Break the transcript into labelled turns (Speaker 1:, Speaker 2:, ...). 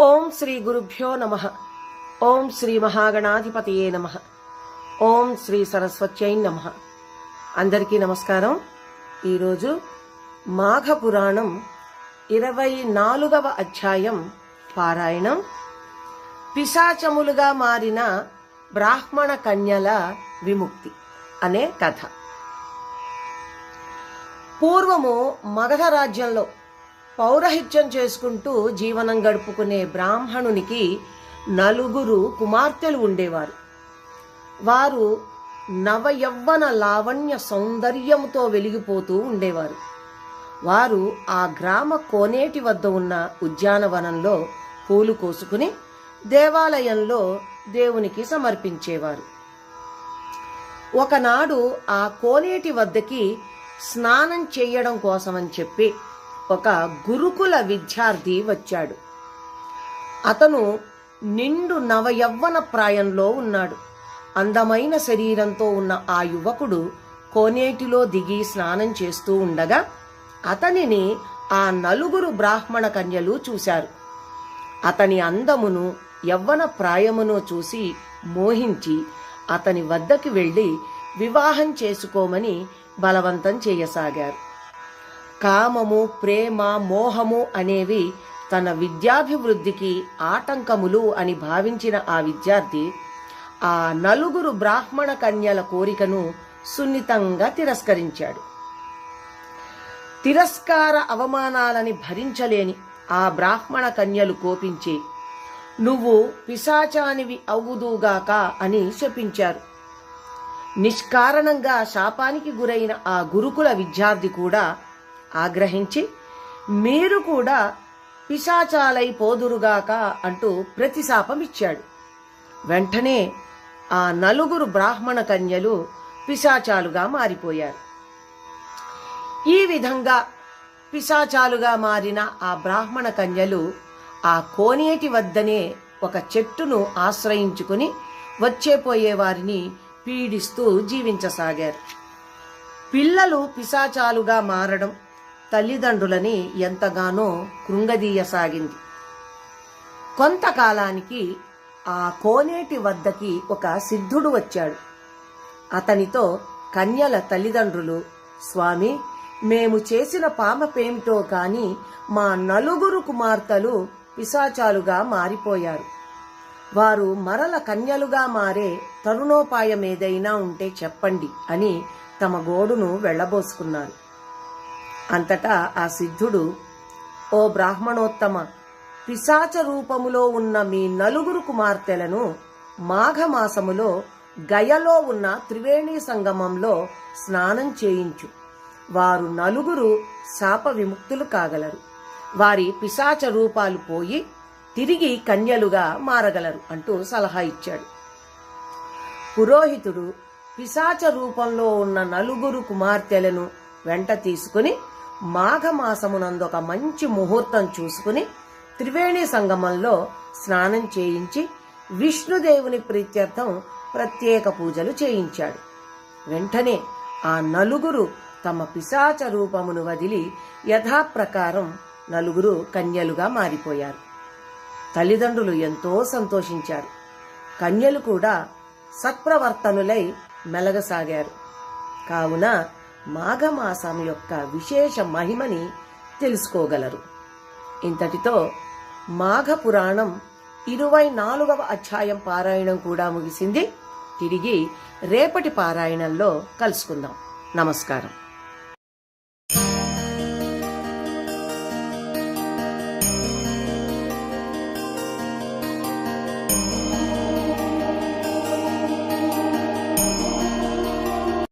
Speaker 1: ఓం శ్రీ గురుభ్యో నమ. ఓం శ్రీ మహాగణాధిపతయే నమ. ఓం శ్రీ సరస్వత్యై నమ. అందరికీ నమస్కారం. ఈరోజు మాఘ పురాణం ఇరవై నాలుగవ అధ్యాయం పారాయణం. పిశాచములుగా మారిన బ్రాహ్మణ కన్యల విముక్తి అనే కథ. పూర్వము మగధ రాజ్యంలో పౌరహిత్యం చేసుకుంటూ జీవనం గడుపుకునే బ్రాహ్మణునికి నలుగురు కుమార్తెలు ఉండేవారు. వారు నవయవ్వన లావణ్య సౌందర్యముతో వెలిగిపోతూ ఉండేవారు. వారు ఆ గ్రామ కోనేటి వద్ద ఉన్న ఉద్యానవనంలో పూలు కోసుకుని దేవాలయంలో దేవునికి సమర్పించేవారు. ఒకనాడు ఆ కోనేటి వద్దకి స్నానం చేయడం కోసమని చెప్పి ఒక గురుకుల విద్యార్థి వచ్చాడు. అతను నిండు నవయవ్వన ప్రాయంలో ఉన్నాడు. అందమైన శరీరంతో ఉన్న ఆ యువకుడు కోనేటిలో దిగి స్నానం చేస్తూ ఉండగా అతనిని ఆ నలుగురు బ్రాహ్మణ కన్యలు చూశారు. అతని అందమును యవ్వన ప్రాయమును చూసి మోహించి అతని వద్దకి వెళ్ళి వివాహం చేసుకోమని బలవంతం చేయసాగారు. కామము ప్రేమ మోహము అనేవి తన విద్యాభివృద్ధికి ఆటంకములు అని భావించిన ఆ విద్యార్థి ఆ నలుగురు బ్రాహ్మణ కన్యల కోరికను సున్నితంగా తిరస్కరించాడు. తిరస్కార అవమానాలని భరించలేని ఆ బ్రాహ్మణ కన్యలు కోపించి నువ్వు పిశాచానివి అవుదుగాక అని శపించారు. నిష్కారణంగా శాపానికి గురైన ఆ గురుకుల విద్యార్థి కూడా ఆగ్రహించి మీరు కూడా పిశాచాలై పోదురుగాక అంటూ ప్రతిశాపం ఇచ్చాడు. వెంటనే ఆ నలుగురు బ్రాహ్మణ కన్యలు పిశాచాలుగా మారిపోయారు. ఈ విధంగా పిశాచాలుగా మారిన ఆ బ్రాహ్మణ కన్యలు ఆ కోనేటి వద్దనే ఒక చెట్టును ఆశ్రయించుకుని వచ్చేపోయే వారిని పీడిస్తూ జీవించసాగారు. పిల్లలు పిశాచాలుగా మారడం తల్లిదండ్రులని ఎంతగానో కృంగదీయసాగింది. కొంతకాలానికి ఆ కోనేటి వద్దకి ఒక సిద్ధుడు వచ్చాడు. అతనితో కన్యల తల్లిదండ్రులు స్వామి మేము చేసిన పాపమేమిటో కాని మా నలుగురు కుమార్తెలు పిశాచాలుగా మారిపోయారు. వారు మరల కన్యలుగా మారే తరుణోపాయం ఏదైనా ఉంటే చెప్పండి అని తమ గోడును వెళ్ళబోసుకున్నారు అంతటా ఆ సిద్ధుడు ఓ బ్రాహ్మణోత్తమ పిశాచ రూపములో ఉన్న మీ నలుగురు కుమార్తెలను మాఘమాసములో గయలో ఉన్న త్రివేణి సంగమంలో స్నానం చేయించు. వారు నలుగురు శాప విముక్తులు కాగలరు. వారి పిశాచ రూపాలు పోయి తిరిగి కన్యలుగా మారగలరు అంటూ సలహా ఇచ్చాడు. పురోహితుడు పిశాచ రూపంలో ఉన్న నలుగురు కుమార్తెలను వెంట తీసుకుని మాఘమాసమునందొక మంచి ముహూర్తం చూసుకుని త్రివేణి సంగమంలో స్నానం చేయించి విష్ణుదేవుని ప్రీత్యర్థం ప్రత్యేక పూజలు చేయించాడు. వెంటనే ఆ నలుగురు తమ పిశాచ రూపమును వదిలి యథాప్రకారం నలుగురు కన్యలుగా మారిపోయారు. తల్లిదండ్రులు ఎంతో సంతోషించారు. కన్యలు కూడా సత్ప్రవర్తనులై మెలగసాగారు. కావున మాఘమాసం యొక్క విశేష మహిమని తెలుసుకోగలరు. ఇంతటితో మాఘ పురాణం ఇరవై నాలుగవ అధ్యాయం పారాయణం కూడా ముగిసింది. తిరిగి రేపటి పారాయణంలో కలుసుకుందాం. నమస్కారం.